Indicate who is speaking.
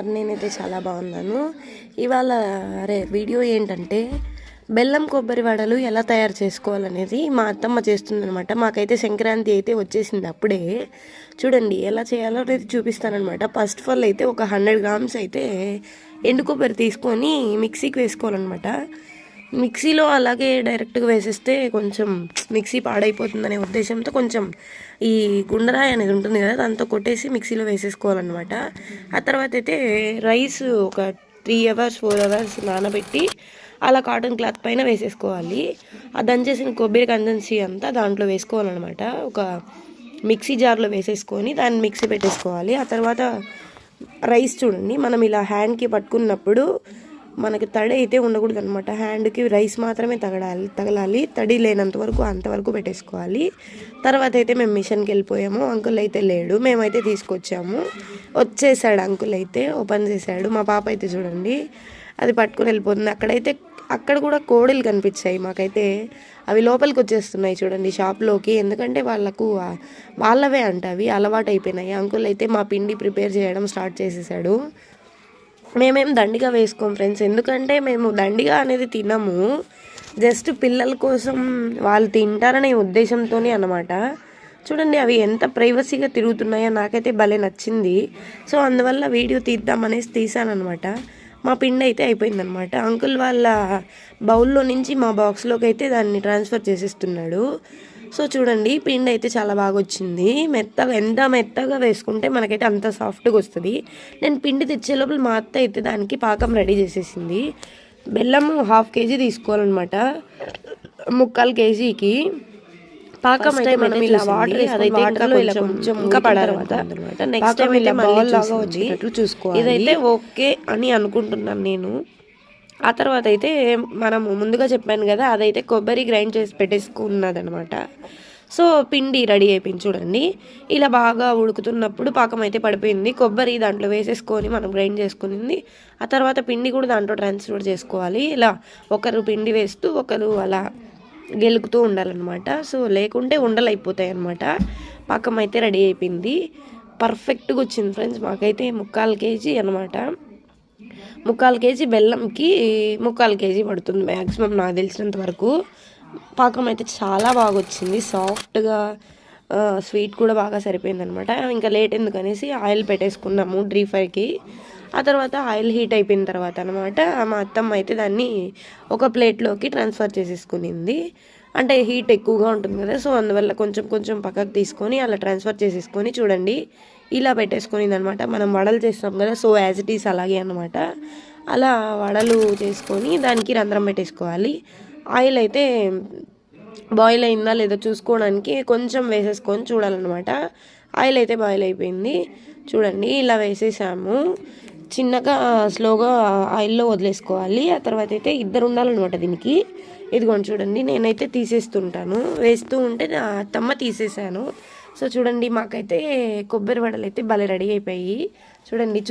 Speaker 1: బాగున్నారు నేనైతే చాలా బాగున్నాను. ఇవాళ అరే వీడియో ఏంటంటే బెల్లం కొబ్బరి వడలు ఎలా తయారు చేసుకోవాలనేది మా అత్తమ్మ చేస్తుందనమాట మాకైతే సంక్రాంతి అయితే వచ్చేసింది అప్పుడే. చూడండి ఎలా చేయాలో అనేది చూపిస్తానమాట ఫస్ట్ ఆఫ్ ఆల్ అయితే ఒక హండ్రెడ్ గ్రామ్స్ అయితే ఎండు కొబ్బరి తీసుకొని మిక్సీకి వేసుకోవాలన్నమాట. మిక్సీలో అలాగే డైరెక్ట్గా వేసేస్తే కొంచెం మిక్సీ పాడైపోతుందనే ఉద్దేశంతో కొంచెం ఈ గుండరాయి అనేది ఉంటుంది కదా దాంతో కొట్టేసి మిక్సీలో వేసేసుకోవాలన్నమాట. ఆ తర్వాత అయితే రైస్ ఒక త్రీ అవర్స్ ఫోర్ అవర్స్ నానబెట్టి అలా కాటన్ క్లాత్ పైన వేసేసుకోవాలి. ఆ దంచేసిన కొబ్బరి కందెన్సీ అంతా దాంట్లో వేసుకోవాలన్నమాట. ఒక మిక్సీ జార్లో వేసేసుకొని దాన్ని మిక్సీ పెట్టేసుకోవాలి. ఆ తర్వాత రైస్ చూడండి మనం ఇలా హ్యాండ్కి పట్టుకున్నప్పుడు మనకి తడి అయితే ఉండకూడదు అనమాట హ్యాండ్కి రైస్ మాత్రమే తగడాలి తగలాలి. తడి లేనంత వరకు అంతవరకు పెట్టేసుకోవాలి. తర్వాత అయితే మేము మిషన్కి వెళ్ళిపోయాము. అంకుల్ అయితే లేడు. మేమైతే తీసుకొచ్చాము. వచ్చేసాడు అంకుల్ అయితే ఓపెన్ చేశాడు. మా పాప అయితే చూడండి అది పట్టుకుని వెళ్ళిపోతుంది. అక్కడైతే అక్కడ కూడా కోడలు కనిపించాయి మాకైతే. అవి లోపలికి వచ్చేస్తున్నాయి చూడండి షాప్లోకి ఎందుకంటే వాళ్ళకు వాళ్ళవే అంట అవి అలవాటు అయిపోయినాయి అంకుల్ అయితే మా పిండి ప్రిపేర్ చేయడం స్టార్ట్ చేసేసాడు. మేమేం దండిగా వేసుకోం ఫ్రెండ్స్. ఎందుకంటే మేము దండిగా అనేది తినము. జస్ట్ పిల్లల కోసం వాళ్ళు తింటారనే ఉద్దేశంతోనే అనమాట చూడండి అవి ఎంత ప్రైవసీగా తిరుగుతున్నాయో నాకైతే భలే నచ్చింది. సో అందువల్ల వీడియో తీద్దామనేసి తీసానమాట మా పిండి అయితే అయిపోయిందనమాట అంకుల్ వాళ్ళ బౌల్లో నుంచి మా బాక్స్లోకి అయితే దాన్ని ట్రాన్స్ఫర్ చేసేస్తున్నాడు. సో చూడండి పిండి అయితే చాలా బాగా వచ్చింది మెత్తగా ఎంత మెత్తగా వేసుకుంటే మనకైతే అంత సాఫ్ట్గా వస్తుంది. నేను పిండి తెచ్చే లోపల మా అత్త అయితే దానికి పాకం రెడీ చేసేసింది. బెల్లం హాఫ్ కేజీ తీసుకోవాలన్నమాట. ముక్కాలు కేజీకి. పాకం అయితే మనం ఇలా వాటర్ అదైతే ఇంకా ఇలా కొంచెం ఇంకా పడాలన్నమాట నెక్స్ట్ టైం లాగా వచ్చేటట్లు చూసుకోవాలి. ఇదైతే ఓకే అని అనుకుంటున్నాను నేను. ఆ తర్వాత అయితే మనం ముందుగా చెప్పాను కదా అదైతే కొబ్బరి గ్రైండ్ చేసి పెట్టేసుకున్నదనమాట. సో పిండి రెడీ అయిపోయింది చూడండి. ఇలా బాగా ఉడుకుతున్నప్పుడు పాకం అయితే పడిపోయింది. కొబ్బరి దాంట్లో వేసేసుకొని మనం గ్రైండ్ చేసుకునింది. ఆ తర్వాత పిండి కూడా దాంట్లో ట్రాన్స్ఫర్ చేసుకోవాలి. ఇలా ఒకరు పిండి వేస్తూ ఒకరు అలా గెలుకుతూ ఉండాలన్నమాట. సో లేకుంటే ఉండలు అయిపోతాయి అనమాట పాకం అయితే రెడీ అయిపోయింది. పర్ఫెక్ట్గా వచ్చింది ఫ్రెండ్స్. మాకైతే ముక్కాలు కేజీ అనమాట ముక్కాలు కేజీ బెల్లంకి ముక్కాలు కేజీ పడుతుంది మ్యాక్సిమం నాకు తెలిసినంత వరకు. పాకం అయితే చాలా బాగా వచ్చింది సాఫ్ట్గా స్వీట్ కూడా బాగా సరిపోయింది అనమాట ఇంకా లేట్ ఎందుకనేసి ఆయిల్ పెట్టేసుకున్నాము డ్రీ ఫ్రైకి. ఆ తర్వాత ఆయిల్ హీట్ అయిపోయిన తర్వాత అనమాట మా అత్తమ్మ అయితే దాన్ని ఒక ప్లేట్లోకి ట్రాన్స్ఫర్ చేసేసుకునింది. అంటే హీట్ ఎక్కువగా ఉంటుంది కదా సో అందువల్ల కొంచెం కొంచెం పక్కకు తీసుకొని అలా ట్రాన్స్ఫర్ చేసేసుకొని చూడండి. ఇలా పెట్టేసుకునిందనమాట. మనం వడలు చేస్తాం కదా సో యాజ్ ఇట్ ఈస్ అలాగే అనమాట అలా వడలు చేసుకొని దానికి రంధ్రం పెట్టేసుకోవాలి. ఆయిల్ అయితే బాయిల్ అయిందా లేదో చూసుకోవడానికి కొంచెం వేసేసుకొని చూడాలన్నమాట. ఆయిల్ అయితే బాయిల్ అయిపోయింది. చూడండి ఇలా వేసేసాము. చిన్నగా స్లోగా ఆయిల్లో వదిలేసుకోవాలి. ఆ తర్వాత అయితే ఇద్దరు ఉండాలన్నమాట దీనికి. ఇదిగోండి చూడండి నేనైతే తీసేస్తుంటాను. వేస్తూ ఉంటే నా అత్తమ్మ తీసేసాను సో చూడండి మాకైతే కొబ్బరి వడలు అయితే భలే రెడీ అయిపోయి చూడండి చూ